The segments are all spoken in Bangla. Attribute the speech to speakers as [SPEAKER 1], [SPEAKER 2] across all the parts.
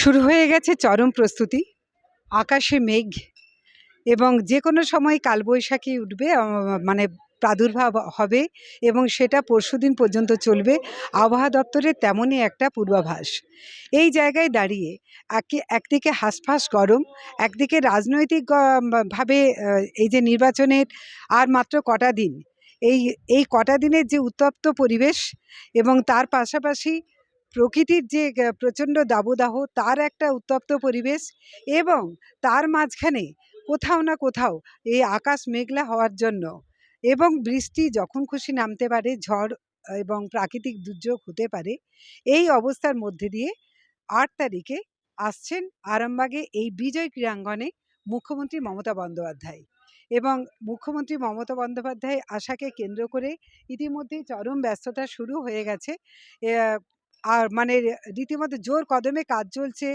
[SPEAKER 1] শুরু হয়ে গেছে চরম প্রস্তুতি, আকাশে মেঘ এবং যে কোনো সময় কালবৈশাখী উঠবে মানে প্রাদুর্ভাব হবে এবং সেটা পরশুদিন পর্যন্ত চলবে। আবহাওয়া দপ্তরের তেমনই একটা পূর্বাভাস। এই জায়গায় দাঁড়িয়ে একে, একদিকে হাঁসফাঁস গরম, একদিকে রাজনৈতিক ভাবে এই যে নির্বাচনের আর মাত্র কটা দিন, এই এই কটা দিনের যে উত্তপ্ত পরিবেশ এবং তার পাশাপাশি প্রকৃতির যে প্রচণ্ড দাবদাহ, তার একটা উত্তপ্ত পরিবেশ এবং তার মাঝখানে কোথাও না কোথাও এই আকাশ মেঘলা হওয়ার জন্য এবং বৃষ্টি যখন খুশি নামতে পারে, ঝড় এবং প্রাকৃতিক দুর্যোগ হতে পারে, এই অবস্থার মধ্যে দিয়ে আট তারিখে আসছেন আরামবাগে এই বিজয় ক্রীড়াঙ্গনে মুখ্যমন্ত্রী মমতা বন্দ্যোপাধ্যায় এবং মুখ্যমন্ত্রী মমতা বন্দ্যোপাধ্যায় আশাকে কেন্দ্র করে ইতিমধ্যেই চরম ব্যস্ততা শুরু হয়ে গেছে। আর মানে রীতিমতো জোর কদমে কাজ চলছে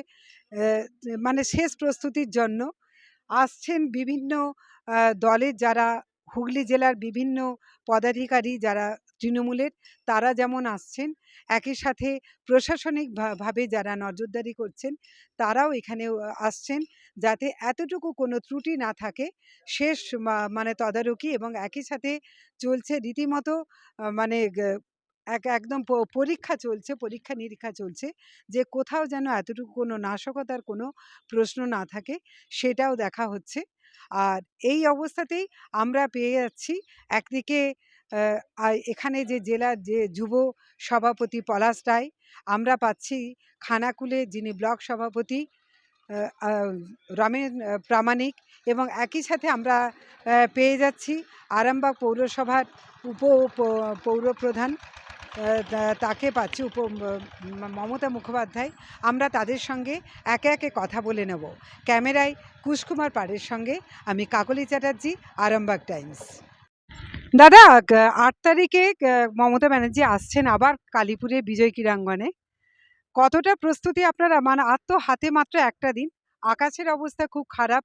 [SPEAKER 1] মানে শেষ প্রস্তুতির জন্য। আসছেন বিভিন্ন দলের যারা, হুগলি জেলার বিভিন্ন পদাধিকারী যারা তৃণমূলের, তারা যেমন আসছেন, একই সাথে প্রশাসনিক ভা- যারা নজরদারি করছেন, তারাও এখানে আসছেন যাতে এতটুকু কোনো ত্রুটি না থাকে, শেষ মানে তদারকি এবং একই সাথে চলছে রীতিমতো মানে এক, একদম পরীক্ষা চলছে, পরীক্ষা নিরীক্ষা চলছে যে কোথাও যেন এতটুকু কোনো নাশকতার কোনো প্রশ্ন না থাকে সেটাও দেখা হচ্ছে। আর এই অবস্থাতেই আমরা পেয়ে যাচ্ছি একদিকে এখানে যে জেলার যে যুব সভাপতি পলাশ রায়, আমরা পাচ্ছি খানাকুলে যিনি ব্লক সভাপতি রমেন প্রামাণিক এবং একই সাথে আমরা পেয়ে যাচ্ছি আরামবাগ পৌরসভার উপ, পৌরপ্রধান তাকে পাচ্ছি উপ মমতা মুখোপাধ্যায়। আমরা তাদের সঙ্গে একে একে কথা বলে নেব। ক্যামেরায় কুশকুমার পাড়ের সঙ্গে আমি কাকলি চ্যাটার্জি, আরামবাগ টাইমস। দাদা আট তারিখে মমতা ব্যানার্জি আসছেন আবার কালীপুরে বিজয় ক্রীড়াঙ্গনে। কতটা প্রস্তুতি আপনারা? মানে আর তো হাতে মাত্র একটা দিন। আকাশের অবস্থা খুব খারাপ।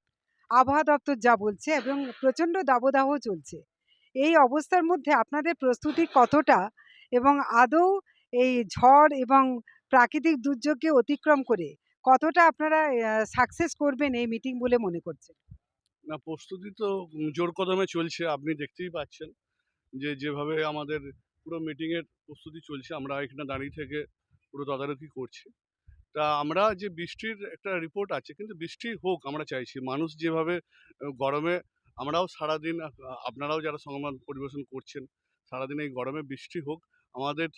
[SPEAKER 1] আবহাওয়া দপ্তর যা বলছে এবং প্রচণ্ড দাবদাহ চলছে। এই অবস্থার মধ্যে আপনাদের প্রস্তুতি কতটা? এবং আদৌ এই ঝড় এবং প্রাকৃতিক দুর্যোগকে অতিক্রম করে কতটা আপনারা সাকসেস করবেন এই মিটিং বলে মনে করছেন?
[SPEAKER 2] না, প্রস্তুতি তো জোর কদমে চলছে, আপনি দেখতেই পাচ্ছেন যে যেভাবে আমাদের পুরো মিটিংয়ের প্রস্তুতি চলছে, আমরা এখানে দাঁড়িয়ে থেকে পুরো তদারকি করছি। তা আমরা যে বৃষ্টির একটা রিপোর্ট আছে, কিন্তু বৃষ্টি হোক আমরা চাইছি, মানুষ যেভাবে গরমে আমরাও সারাদিন আপনারাও যারা সংবাদ পরিবেশন করছেন, সারাদিন এই গরমে বৃষ্টি হোক আমাদের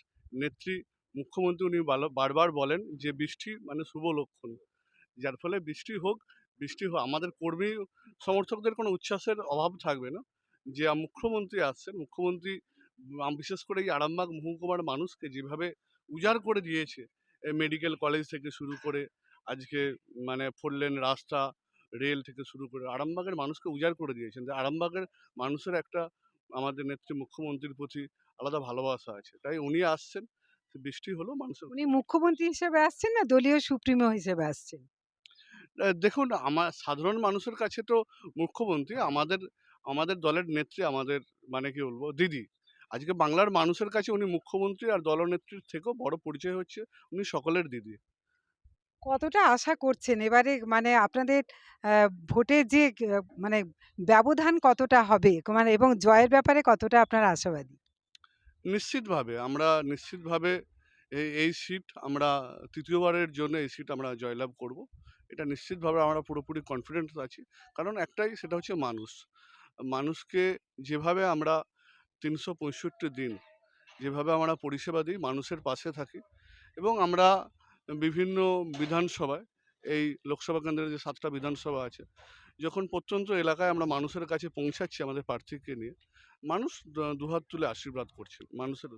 [SPEAKER 2] নেত্রী মুখ্যমন্ত্রী উনি বারবার বলেন যে বৃষ্টি মানে শুভ লক্ষণ। যার ফলে বৃষ্টি হোক বৃষ্টি হোক, আমাদের কর্মী সমর্থকদের কোনো উচ্ছ্বাসের অভাব থাকবে না। যে মুখ্যমন্ত্রী আসছেন, মুখ্যমন্ত্রী বিশেষ করে এই আরামবাগ মহকুমার মানুষকে যেভাবে উজাড় করে দিয়েছে মেডিকেল কলেজ থেকে শুরু করে, আজকে মানে ফোরলেন রাস্তা, রেল থেকে শুরু করে, আরামবাগের মানুষকে উজাড় করে দিয়েছেন। যে আরামবাগের মানুষের একটা আমাদের নেত্রী মুখ্যমন্ত্রীর প্রতি আলাদা ভালোবাসা আছে। তাই উনি আসছেন বৃষ্টি হলো মানুষের
[SPEAKER 1] উনি মুখ্যমন্ত্রী হিসেবে আসছেন না দলীয় সুপ্রিমো হিসেবে আসছেন?
[SPEAKER 2] দেখুন আমার সাধারণ মানুষের কাছে তো মুখ্যমন্ত্রী আমাদের আমাদের দলের নেত্রী আমাদের মানে কি বলব দিদি। আজকে বাংলার মানুষের কাছে উনি মুখ্যমন্ত্রী আর দলনেত্রীর থেকেও বড় পরিচয় হচ্ছে উনি সকলের দিদি।
[SPEAKER 1] কতটা আশা করছেন? এবারে মানে আপনাদের ভোটের যে মানে ব্যবধান কতটা হবে? মানে এবং জয়ের ব্যাপারে কতটা আপনারা আশাবাদী?
[SPEAKER 2] নিশ্চিতভাবে, আমরা নিশ্চিতভাবে এই এই সিট আমরা তৃতীয়বারের জন্য এই সিট আমরা জয়লাভ করব। এটা নিশ্চিতভাবে আমরা পুরোপুরি কনফিডেন্ট আছি। কারণ একটাই সেটা হচ্ছে মানুষ। মানুষকে যেভাবে আমরা তিনশো পঁয়ষট্টি দিন যেভাবে আমরা পরিষেবা দিই, মানুষের পাশে থাকি এবং আমরা বিভিন্ন বিধানসভায়, এই লোকসভা কেন্দ্রের যে সাতটা বিধানসভা আছে, যখন প্রত্যন্ত এলাকায় আমরা মানুষের কাছে পৌঁছাচ্ছি আমাদের প্রার্থীকে নিয়ে, মানুষ দুহাত তুলে আশীর্বাদ করছেন মানুষের।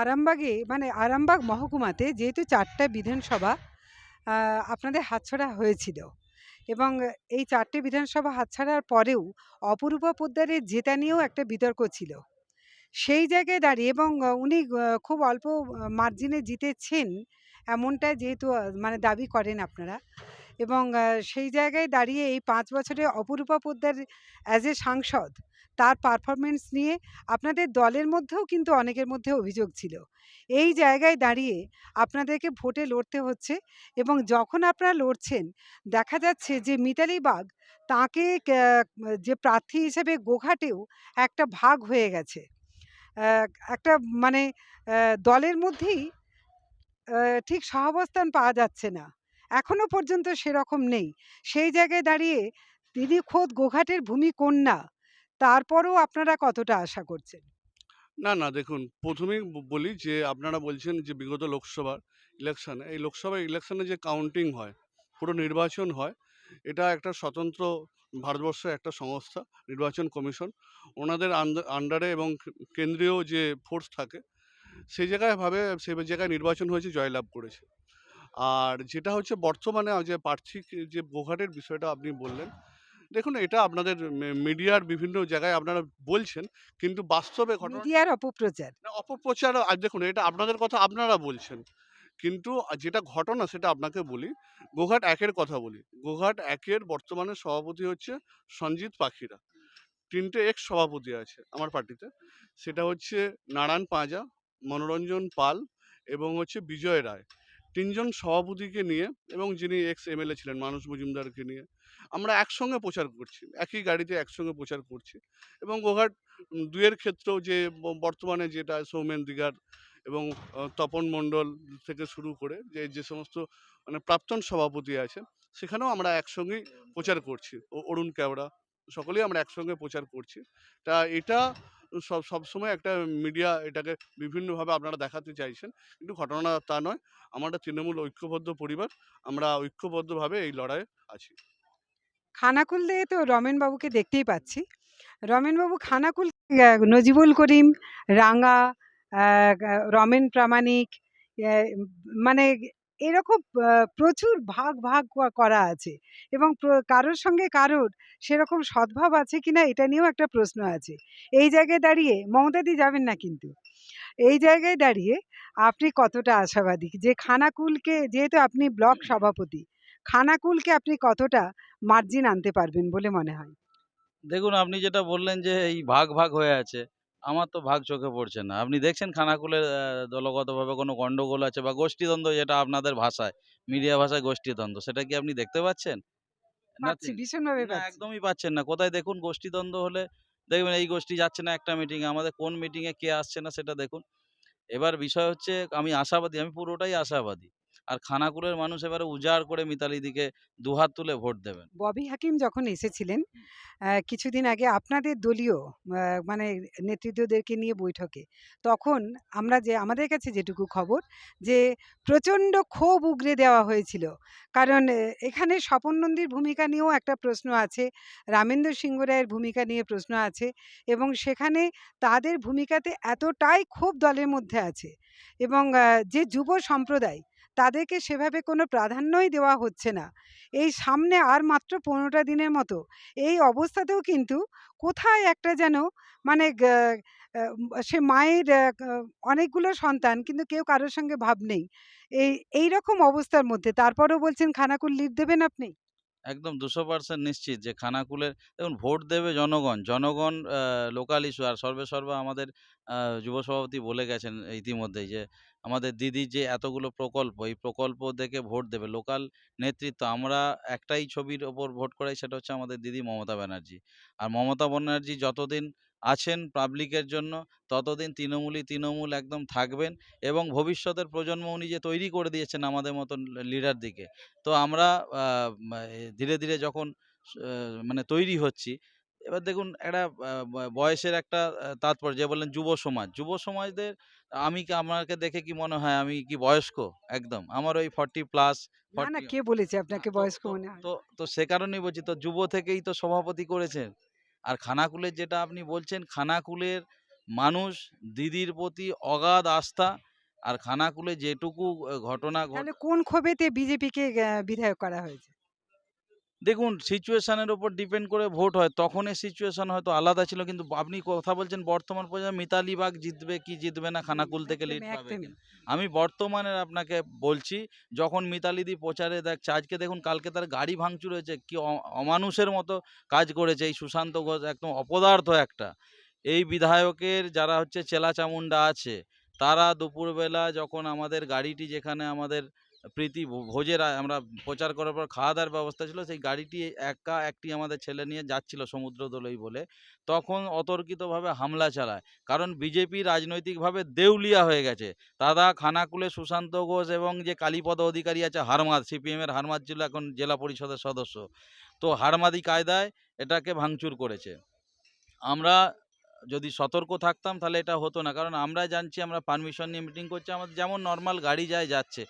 [SPEAKER 1] আরামবাগে মানে আরামবাগ মহকুমাতে যেহেতু চারটা বিধানসভা আপনাদের হাতছাড়া হয়েছিল এবং এই চারটে বিধানসভা হাতছাড়ার পরেও অপরূপা পোদ্দারের জেতা নিয়েও একটা বিতর্ক ছিল। সেই জায়গায় দাঁড়িয়ে এবং উনি খুব অল্প মার্জিনে জিতেছেন এমনটা যেহেতু মানে দাবি করেন আপনারা এবং সেই জায়গায় দাঁড়িয়ে এই পাঁচ বছরে অপরূপা পোদ্দার অ্যাজ এ সাংসদ, তার পারফরমেন্স নিয়ে আপনাদের দলের মধ্যেও কিন্তু অনেকের মধ্যে অভিযোগ ছিল। এই জায়গায় দাঁড়িয়ে আপনাদেরকে ভোটে লড়তে হচ্ছে এবং যখন আপনারা লড়ছেন, দেখা যাচ্ছে যে মিতালি বাগ তাকে যে প্রার্থী হিসেবে গোঘাটেও একটা ভাগ হয়ে গেছে। একটা মানে দলের মধ্যেই ঠিক সহাবস্থান পাওয়া যাচ্ছে না। এখনও পর্যন্ত সেরকম নেই। সেই জায়গায় দাঁড়িয়ে তিনি খোদ গোঘাটের ভূমিকন্যা। তারপরও আপনারা কতটা আশা করছেন?
[SPEAKER 2] না, না দেখুন প্রথমেই বলি যে আপনারা বলছেন যে বিগত লোকসভার ইলেকশনে, এই লোকসভা ইলেকশনে যে কাউন্টিং হয়, পুরো নির্বাচন হয়, এটা একটা স্বতন্ত্র ভারতবর্ষের একটা সংস্থা নির্বাচন কমিশন। ওনাদের আন্ডা আন্ডারে এবং কেন্দ্রীয় যে ফোর্স থাকে, সেই জায়গায় ভাবে সেই জায়গায় নির্বাচন হয়েছে জয়লাভ করেছে। আর যেটা হচ্ছে বর্তমানে যে প্রার্থী যে গোঘাটের বিষয়টা আপনি বললেন, দেখুন এটা আপনাদের মিডিয়ার বিভিন্ন জায়গায় আপনারা বলছেন, কিন্তু বাস্তবে ঘটনা
[SPEAKER 1] মিডিয়ার অপপ্রচার।
[SPEAKER 2] অপপ্রচার আর দেখুন এটা আপনাদের কথা আপনারা বলছেন। কিন্তু যেটা ঘটনা সেটা আপনাকে বলি। গোঘাট একের কথা বলি। গোঘাট ১ এর বর্তমানে সভাপতি হচ্ছে সঞ্জিত পাখিরা। ৩ টে এক্স সভাপতি আছে আমার পার্টিতে। সেটা হচ্ছে নারায়ণ পাঁজা, মনোরঞ্জন পাল এবং হচ্ছে বিজয় রায়। তিনজন সভাপতিকে নিয়ে এবং যিনি এক্স এমএলএ ছিলেন মানস মজুমদারকে নিয়ে আমরা একসঙ্গে প্রচার করছি। একই গাড়িতে একসঙ্গে প্রচার করছি এবং গোঘাট ২ ক্ষেত্রেও যে বর্তমানে যেটা সৌমেন দিগার এবং তপন মণ্ডল থেকে শুরু করে যে, যে সমস্ত মানে প্রাক্তন সভাপতি আছে, সেখানেও আমরা একসঙ্গেই প্রচার করছি। অরুণ কেওড়া সকলেই আমরা একসঙ্গে প্রচার করছি। তা এটা সব সবসময় একটা মিডিয়া এটাকে বিভিন্নভাবে আপনারা দেখাতে চাইছেন। কিন্তু ঘটনা তা নয়। আমরা তৃণমূল ঐক্যবদ্ধ পরিবার। আমরা ঐক্যবদ্ধভাবে এই লড়াইয়ে আছি।
[SPEAKER 1] খানাকুলে তো রমেনবাবুকে দেখতেই পাচ্ছি। রমেনবাবু খানাকুল আ নজিবুল করিম, রাঙা, রমেন প্রামাণিক মানে এরকম প্রচুর ভাগ, ভাগ করা আছে এবং কারোর সঙ্গে কারোর সেরকম সদ্ভাব আছে কিনা এটা নিয়েও একটা প্রশ্ন আছে। এই জায়গায় দাঁড়িয়ে মমতাদি যাবেন না কিন্তু। এই জায়গায় দাঁড়িয়ে আপনি কতটা আশাবাদী যে খানাকুলকে যেহেতু আপনি ব্লক সভাপতি, খানাকুলকে আপনি কতটা মার্জিন আনতে পারবেন বলে মনে হয়?
[SPEAKER 3] দেখুন আপনি যেটা বললেন যে এই ভাগ, ভাগ হয়ে আছে। আমার তো ভাগ চোখে পড়ছে না। আপনি দেখছেন খানাকুলে দলগতভাবে কোনো গন্ডগোল আছে বা গোষ্ঠীদ্বন্দ্ব যেটা আপনাদের ভাষায়, মিডিয়া ভাষায় গোষ্ঠীদ্বন্দ্ব সেটা কি আপনি দেখতে পাচ্ছেন?
[SPEAKER 1] পাচ্ছি, ভীষণভাবে
[SPEAKER 3] না
[SPEAKER 1] পাচ্ছি।
[SPEAKER 3] একদমই পাচ্ছেন না। কোথায় দেখুন গোষ্ঠীদ্বন্দ্ব হলে দেখবেন এই গোষ্ঠী যাচ্ছে না একটা মিটিংয়ে, আমাদের কোন মিটিংয়ে কে আসছে না সেটা দেখুন। এবার বিষয় হচ্ছে আমি আশাবাদী, আমি পুরোটাই আশাবাদী। আর খানাকুলের মানুষ এবারে উজাড় করে মিতালিদিকে দুহাত তুলে ভোট দেবেন।
[SPEAKER 1] ববি হাকিম যখন এসেছিলেন কিছুদিন আগে আপনাদের দলীয় মানে নেতৃত্বদেরকে নিয়ে বৈঠকে, তখন আমরা যে আমাদের কাছে যেটুকু খবর যে প্রচণ্ড ক্ষোভ উগরে দেওয়া হয়েছিল। কারণ এখানে স্বপন নন্দীর ভূমিকা নিয়েও একটা প্রশ্ন আছে, রামেন্দ্র সিংহ রায়ের ভূমিকা নিয়ে প্রশ্ন আছে এবং সেখানে তাদের ভূমিকাতে এতটাই ক্ষোভ দলের মধ্যে আছে এবং যে যুব সম্প্রদায় তাদেরকে সেভাবে কোনো প্রাধান্যই দেওয়া হচ্ছে না। এই সামনে আর মাত্র পনেরোটা দিনের মতো। এই অবস্থাতেও কিন্তু কোথায় একটা যেন মানে সে মায়ের অনেকগুলো সন্তান কিন্তু কেউ কারোর সঙ্গে ভাব নেই। এই, এইরকম অবস্থার মধ্যে তারপরও বলছেন, খানাকুল লিড দেবেন আপনি?
[SPEAKER 3] একদম ২০০% নিশ্চিত যে খানাকুলের দেখুন ভোট দেবে জনগণ। জনগণ লোকাল ইস্যু আর সর্বে সর্বা আমাদের যুব সভাপতি বলে গেছেন ইতিমধ্যেই যে আমাদের দিদির যে এতগুলো প্রকল্প, এই প্রকল্প দেখে ভোট দেবে। লোকাল নেতৃত্ব আমরা একটাই ছবির ওপর ভোট করাই সেটা হচ্ছে আমাদের দিদি মমতা ব্যানার্জি। আর মমতা ব্যানার্জি যতদিন আছেন পাবলিকের জন্য ততদিন তৃণমূলই তৃণমূল একদম থাকবেন এবং ভবিষ্যতের প্রজন্ম উনি যে তৈরি করে দিয়েছেন আমাদের মতন লি লিডারদিকে। তো আমরা ধীরে, ধীরে যখন মানে তৈরি হচ্ছি, এবার দেখুন একটা বয়সের একটা তাৎপর্য যে বললেন যুব সমাজ। যুব সমাজদের আমি কি আমাকে দেখে কি মনে হয় আমি কি বয়স্ক? একদম। আমার ওই 40 প্লাস
[SPEAKER 1] না, না
[SPEAKER 3] 40
[SPEAKER 1] কে বলেছে আপনাকে বয়স্ক মনে হয়?
[SPEAKER 3] তো তো সে কারণেই বলছি তো যুব থেকেই তো সভাপতি করেছেন। আর খানাকুলের যেটা আপনি বলছেন, খানাকুলের মানুষ দিদির প্রতি অগাধ আস্থা। আর খানাকুলে যেটুকু ঘটনা
[SPEAKER 1] কোন ক্ষোভেতে বিজেপিকে কে বিধায়ক করা হয়েছে?
[SPEAKER 3] দেখুন সিচুয়েশানের উপর ডিপেন্ড করে ভোট হয়। তখনের সিচুয়েশন হয়তো আলাদা ছিল কিন্তু আপনি কথা বলছেন বর্তমান পর্যায়ে মিতালি বাগ জিতবে কি জিতবে না খানাকুল থেকে লিড পাবে। আমি বর্তমানের আপনাকে বলছি যখন মিতালি দি প্রচারে দেখছে আজকে দেখুন কালকে তার গাড়ি ভাঙচুর হয়েছে কি অমানুষের মতো কাজ করেছে এই সুশান্ত ঘোষ একদম অপদার্থ একটা। এই বিধায়কের যারা হচ্ছে চেলা চামুন্ডা আছে তারা দুপুরবেলা যখন আমাদের গাড়িটি যেখানে আমাদের প্রীতি ভোজের আমরা প্রচার করার পর খাওয়া দাওয়ার ব্যবস্থা ছিল, সেই গাড়িটি একা একটি আমাদের ছেলে নিয়ে যাচ্ছিল সমুদ্র দোলই বলে। তখন অতর্কিতভাবে হামলা চালায়, কারণ বিজেপি রাজনৈতিকভাবে দেউলিয়া হয়ে গেছে। দাদা খানাকুলে সুশান্ত ঘোষ এবং যে কালীপদ অধিকারী আছে হারমাদ সিপিএমের হারমাদ ছিল এখন জেলা পরিষদের সদস্য। তো হারমাদি কায়দায় এটাকে ভাঙচুর করেছে। আমরা যদি সতর্ক থাকতাম তাহলে এটা হতো না, কারণ আমরা জানছি, আমরা পারমিশন নিয়ে মিটিং করছি, আমাদের যেমন নর্মাল গাড়ি যায়, যাচ্ছে।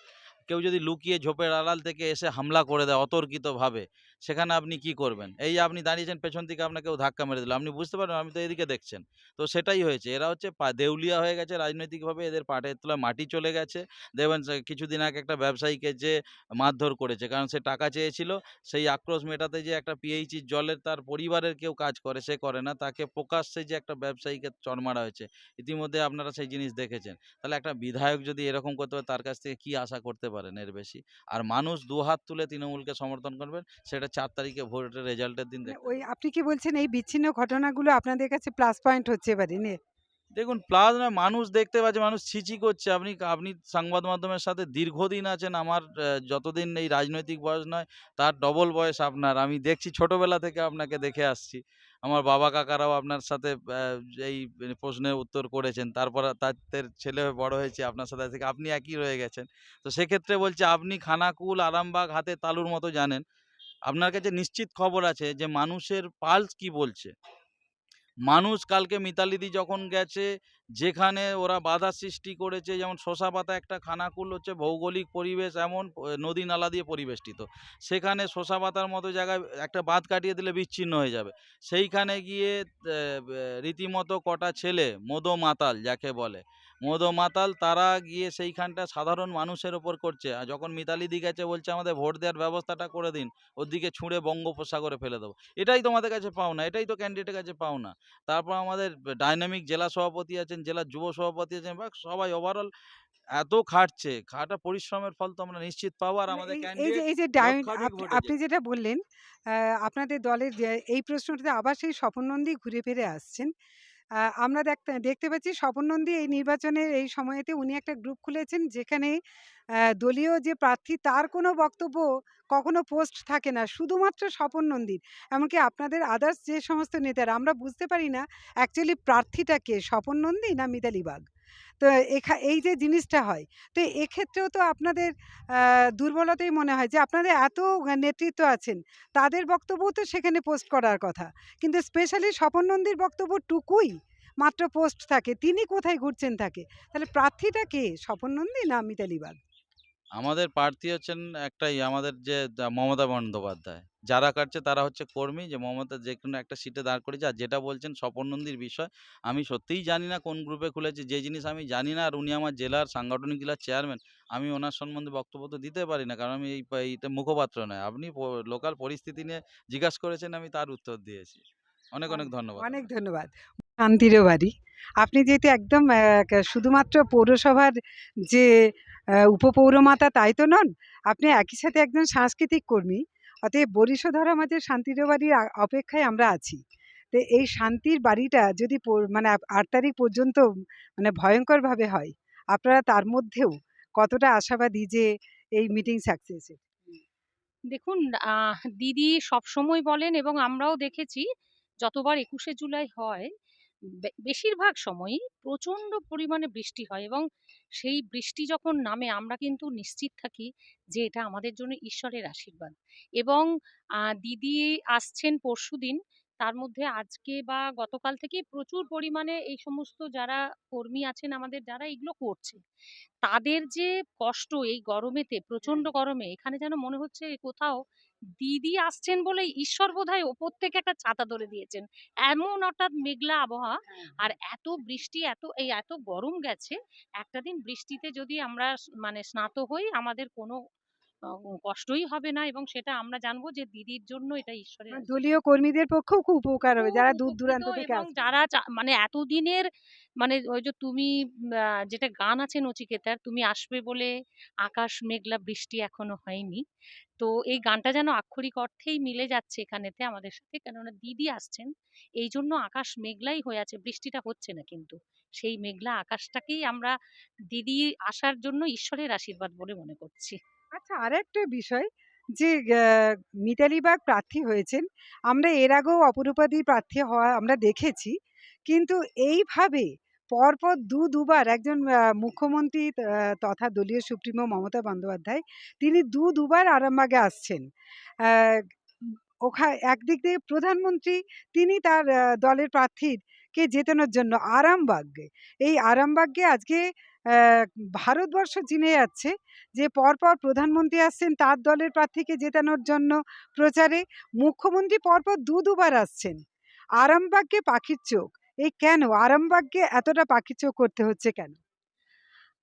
[SPEAKER 3] কেউ যদি লুকিয়ে ঝোপের আড়াল থেকে এসে হামলা করে দেয় অতর্কিতভাবে। সেখানে আপনি কি করবেন? এই আপনি দাঁড়িয়েছেন, পেছন থেকে আপনাকে কেউ ধাক্কা মেরে দিল। আপনি বুঝতে পারবেন, আপনি তো এদিকে দেখছেন। তো সেটাই হয়েছে। এরা হচ্ছে দেউলিয়া হয়ে গেছে রাজনৈতিকভাবে। এদের পাটের তোলা মাটি চলে গেছে। দেখবেন কিছুদিন আগে একটা ব্যবসায়ীকে যে মারধর করেছে, কারণ সে টাকা চেয়েছিল, সেই আক্রোশ মেটাতে যে একটা পিএইচির জলের তার পরিবারের কেউ কাজ করে, সে করে না। তাকে প্রকাশ্যে যে একটা ব্যবসায়ীকে চরমারা হয়েছে, ইতিমধ্যে আপনারা সেই জিনিস দেখেছেন। তাহলে একটা বিধায়ক যদি এরকম করতে পারে, তার কাছ থেকে কি আশা করতে পারেন এর বেশি? আর মানুষ দু হাত তুলে তৃণমূলকে সমর্থন করবেন, সেটা চার তারিখে ভোটের রেজাল্টের দিন
[SPEAKER 1] মানে ওই আপনি কি বলছেন এই বিচ্ছিন্ন ঘটনাগুলো আপনাদের কাছে প্লাস পয়েন্ট হচ্ছে এবারে নিয়ে
[SPEAKER 3] দেখুন প্লাস না মানুষ দেখতে পাচ্ছে মানুষ ছিচি করছে। আপনি আপনি সংবাদ মাধ্যমের সাথে দীর্ঘদিন আছেন আমার যতদিন এই রাজনৈতিক বয়স নয় তার ডবল বয়স আপনার। আমি দেখছি ছোটবেলা থেকে আপনাকে দেখে আসছি। আমার বাবা কাকারাও আপনার সাথে এই প্রশ্নের উত্তর করেছেন। তারপর তাদের ছেলে বড় হয়েছে আপনার সাথে থেকে আপনি একই রয়ে গেছেন। তো সেক্ষেত্রে বলছে আপনি খানাকুল আরামবাগ হাতে তালুর মতো জানেন। আপনার কাছে নিশ্চিত খবর আছে যে, মানুষের পালস কি বলছে? মানুষ কালকে মিতালিদি যখন গেছে যেখানে ওরা বাধা সৃষ্টি করেছে, যেমন শশা পাতা একটা খানাকুল হচ্ছে ভৌগোলিক পরিবেশ, এমন নদী নালা দিয়ে পরিবেষ্টিত। সেখানে শশা পাতার মতো জায়গায় একটা বাঁধ কাটিয়ে দিলে বিচ্ছিন্ন হয়ে যাবে। সেইখানে গিয়ে রীতিমতো কটা ছেলে, মদো মাতাল যাকে বলে, মদো মাতাল তারা গিয়ে সেইখানটা সাধারণ মানুষের ওপর করছে। আর যখন মিতালি মিতালিদি গেছে, বলছে আমাদের ভোট দেওয়ার ব্যবস্থাটা করে দিন, ওদিকে ছুঁড়ে বঙ্গোপসাগরে ফেলে দেবো। এটাই তোমাদের কাছে পাও না এটাই তো ক্যান্ডিডেটের কাছে পাও না তারপর আমাদের ডাইনামিক জেলা সভাপতি আছেন জেলা যুব সভাপতি আছেন বা সবাই ওভারঅল এত খাটছে খাটা পরিশ্রমের ফল তো আমরা নিশ্চিত পাবো আর
[SPEAKER 1] মানে
[SPEAKER 3] আমাদের
[SPEAKER 1] এই- যে এই যে আপনি যেটা বললেন আহ, আপনাদের দলের এই প্রশ্নটাতে আবার সেই স্বপন নন্দী ঘুরে ফিরে আসছেন। আমরা দেখতে দেখতে পাচ্ছি স্বপন নন্দী এই নির্বাচনের এই সময়েতে উনি একটা গ্রুপ খুলেছেন যেখানে দলীয় যে প্রার্থী তার কোনো বক্তব্য কখনো পোস্ট থাকে না, শুধুমাত্র স্বপন নন্দীর। এমনকি আপনাদের আদার্স যে সমস্ত নেতারা, আমরা বুঝতে পারি না অ্যাকচুয়ালি প্রার্থীটা কে, স্বপন নন্দী না মিতালি বাগ? তো এখা, এই যে জিনিসটা হয়, তো এক্ষেত্রেও তো আপনাদের দুর্বলতাই মনে হয় যে আপনাদের এত নেতৃত্ব আছেন, তাদের বক্তব্য তো সেখানে পোস্ট করার কথা। কিন্তু স্পেশালি স্বপন নন্দীর বক্তব্য টুকুই মাত্র পোস্ট থাকে, তিনি কোথায় ঘুরছেন থাকে তাহলে প্রার্থীটা কে? স্বপন নন্দী না মিতালি বাগ?
[SPEAKER 3] আমাদের প্রার্থী হচ্ছেন একটাই আমাদের যে দা- মমতা বন্দ্যোপাধ্যায়। যারা কাটছে তারা হচ্ছে কর্মী। যে মমতা যে কোনো একটা সিটে দাঁড় করেছে আর যেটা বলছেন স্বপন নন্দীর বিষয় আমি সত্যিই জানি না কোন গ্রুপে খুলেছে। যে জিনিস আমি জানি না আর উনি আমার জেলার সাংগঠনিক জেলার চেয়ারম্যান আমি ওনার সম্বন্ধে বক্তব্য তো দিতে পারি না। কারণ আমি এই পা- এইটা মুখপাত্র নয়। আপনি লোকাল পরিস্থিতি নিয়ে জিজ্ঞাসা করেছেন আমি তার উত্তর দিয়েছি। অনেক অনেক ধন্যবাদ।
[SPEAKER 1] অনেক ধন্যবাদ। শান্তিরও বাড়ি। আপনি যেহেতু একদম শুধুমাত্র পৌরসভার যে উপপৌরমাতা তাই তো নন। আপনি একই সাথে একজন সাংস্কৃতিক কর্মী, অতএব বরিশধর আমাদের শান্তির বাড়ির অপেক্ষায় আমরা আছি। তো এই শান্তির বাড়িটা যদি মানে আট তারিখ পর্যন্ত মানে ভয়ঙ্করভাবে হয়, আপনারা তার মধ্যেও কতটা আশাবাদী যে এই মিটিং সাকসেস
[SPEAKER 4] দেখুন দিদি সবসময় বলেন এবং আমরাও দেখেছি, যতবার একুশে জুলাই হয় বেশিরভাগ সময়ই প্রচণ্ড পরিমাণে বৃষ্টি হয় এবং সেই বৃষ্টি যখন নামে আমরা কিন্তু নিশ্চিত থাকি যে এটা আমাদের জন্য ঈশ্বরের আশীর্বাদ। এবং দিদি আসছেন পরশুদিন তার মধ্যে আজকে বা গতকাল থেকে প্রচুর পরিমাণে এই সমস্ত যারা কর্মী আছেন আমাদের যারা এগুলো করছে তাদের যে কষ্ট এই গরমেতে প্রচণ্ড গরমে এখানে যেন মনে হচ্ছে কোথাও দিদি আসছেন বলে ঈশ্বর বোধহয় ওপর থেকে একটা ছাতা ধরে দিয়েছেন। এমন হঠাৎ মেঘলা আবহাওয়া আর এত বৃষ্টি এত এই এত গরম গেছে একটা দিন বৃষ্টিতে যদি আমরা মানে স্নাত হই আমাদের কোনো কষ্টই হবে না এবং সেটা আমরা জানব যে দিদির জন্য এটা ঈশ্বরের
[SPEAKER 1] মানে। দলীয় কর্মীদের পক্ষেও খুব উপকার হবে যারা দূর দূরান্ত থেকে
[SPEAKER 4] যারা মানে এতদিনের মানে ওই যে তুমি আহ, যেটা গান আছে নচিকেতার তুমি আসবে বলে আকাশ মেঘলা বৃষ্টি এখনও হয়নি। তো এই গানটা যেন আক্ষরিক অর্থেই মিলে যাচ্ছে এখানেতে আমাদের সাথে কেননা দিদি আসছেন এই জন্য আকাশ মেঘলাই হয়ে আছে বৃষ্টিটা হচ্ছে না কিন্তু। সেই মেঘলা আকাশটাকেই আমরা দিদি আসার জন্য ঈশ্বরের আশীর্বাদ বলে মনে করছি।
[SPEAKER 1] আচ্ছা আর একটা বিষয়। যে আহ, মিতালি বাগ প্রার্থী হয়েছেন। আমরা এর আগেও অপরূপাদি প্রার্থী হওয়া আমরা দেখেছি। কিন্তু এইভাবে পরপর দু দুবার একজন মুখ্যমন্ত্রী তথা দলীয় সুপ্রিমো মমতা বন্দ্যোপাধ্যায় তিনি দু দুবার আরামবাগে আসছেন। আহ, ওখা একদিক দিয়ে প্রধানমন্ত্রী তিনি তার দলের প্রার্থীকে জেতানোর জন্য আরামবাগে। এই আরামবাগকে আজকে ভারতবর্ষ চিনে যাচ্ছে যে, পরপর প্রধানমন্ত্রী আসছেন তার দলের প্রার্থীকে জেতানোর জন্য প্রচারে মুখ্যমন্ত্রী পরপর দু, দুবার আসছেন। আরামবাগকে পাখির চোখ। এই কেন? আরামবাগকে এতটা পাখির চোখ করতে হচ্ছে কেন?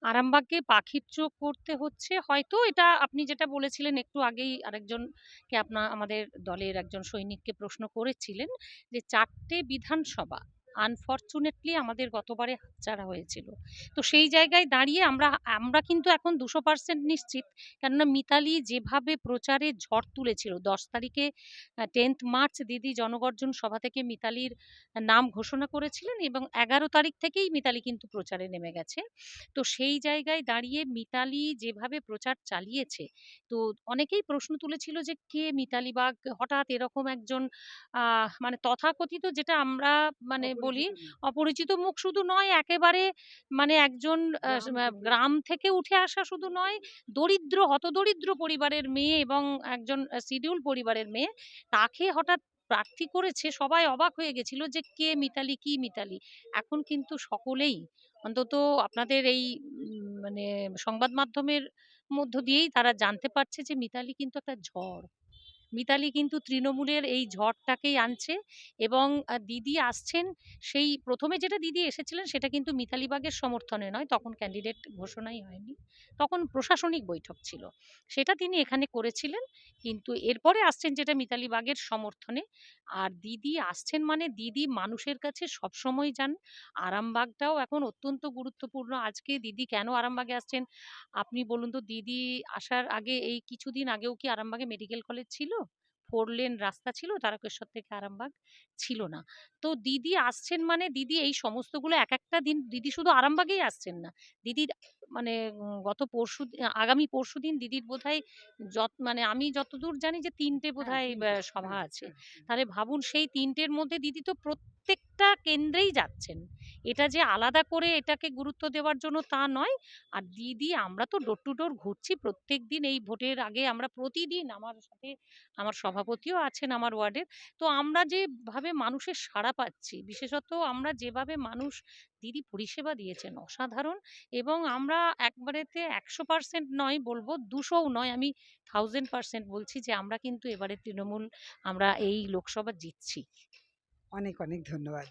[SPEAKER 4] আরামবাগকে পাখির চোখ করতে হচ্ছে? হয়তো এটা আপনি যেটা বলেছিলেন, একটু আগেই আরেকজনকে আপনার আমাদের দলের একজন সৈনিককে প্রশ্ন করেছিলেন যে, চারটে বিধানসভা আনফর্চুনেটলি আমাদের গতবারে হাতছাড়া হয়েছিল। তো সেই জায়গায় দাঁড়িয়ে আমরা আমরা কিন্তু এখন দুশো পার্সেন্ট নিশ্চিত। কেননা মিতালি যেভাবে প্রচারে ঝড় তুলেছিল, দশ তারিখে টেন্থ মার্চ দিদি জনগর্জন সভা থেকে মিতালির নাম ঘোষণা করেছিলেন এবং এগারো তারিখ থেকেই মিতালি কিন্তু প্রচারে নেমে গেছে। তো সেই জায়গায় দাঁড়িয়ে মিতালি যেভাবে প্রচার চালিয়েছে, তো অনেকেই প্রশ্ন তুলেছিল যে কে মিতালি বাগ হঠাৎ এরকম একজন মানে তথাকথিত যেটা আমরা মানে বলি অপরিচিত মুখ শুধু নয় একেবারে মানে একজন
[SPEAKER 1] গ্রাম থেকে।
[SPEAKER 4] উঠে আসা শুধু নয় দরিদ্র হতদরিদ্র পরিবারের মেয়ে এবং একজন শিডিউল পরিবারের মেয়ে তাকে হঠাৎ প্রার্থী করেছে সবাই অবাক হয়ে গেছিল যে কে মিতালি কি মিতালি? এখন কিন্তু সকলেই অন্তত আপনাদের এই মানে সংবাদ মাধ্যমের মধ্য দিয়েই তারা জানতে পারছে যে মিতালি কিন্তু একটা ঝড়। মিতালি কিন্তু তৃণমূলের এই ঝড়টাকেই আনছে এবং দিদি আসছেন সেই প্রথমে যেটা দিদি এসেছিলেন সেটা কিন্তু মিতালি বাগের সমর্থনে নয়, তখন ক্যান্ডিডেট ঘোষণাই হয়নি, তখন প্রশাসনিক বৈঠক ছিল। সেটা তিনি এখানে করেছিলেন, কিন্তু এরপরে আসছেন যেটা মিতালি বাগের সমর্থনে, আর দিদি আসছেন মানে দিদি মানুষের কাছে সবসময় যান। আরামবাগটাও এখন অত্যন্ত গুরুত্বপূর্ণ। আজকে দিদি কেন আরামবাগে আসছেন? আপনি বলুন তো, দিদি আসার আগে এই কিছুদিন আগেও কি আরামবাগে মেডিকেল কলেজ ছিল? ফোর লেন রাস্তা ছিল তারকেশ্বর থেকে আরামবাগ ছিল না। তো দিদি আসছেন মানে দিদি এই সমস্তগুলো এক একটা দিন দিদি শুধু আরামবাগেই আসছেন না। দিদির মানে গত পরশু আগামী পরশু দিন দিদির বোধ যত মানে আমি যতদূর জানি যে তিনটে বোধ সভা আছে। তাহলে ভাবুন সেই তিনটের মধ্যে দিদি তো প্রত্যেকটা কেন্দ্রেই যাচ্ছেন। এটা যে আলাদা করে এটাকে গুরুত্ব দেওয়ার জন্য তা নয়। আর দিদি, আমরা তো ডোর টু ডোর ঘুরছি প্রত্যেক দিন এই ভোটের আগে আমরা প্রতিদিন আমার সাথে আমার সভাপতিও আছেন আমার ওয়ার্ডের। তো আমরা যেভাবে মানুষের সাড়া পাচ্ছি, বিশেষত আমরা যেভাবে মানুষ দিদি পরিষেবা দিয়েছেন, অসাধারণ। এবং আমরা একবারেতে একশো পার্সেন্ট নয় বলব, দুশোও নয়, আমি থাউজেন্ড পার্সেন্ট বলছি যে আমরা কিন্তু এবারে তৃণমূল, আমরা এই লোকসভা জিতছি।
[SPEAKER 1] অনেক অনেক ধন্যবাদ।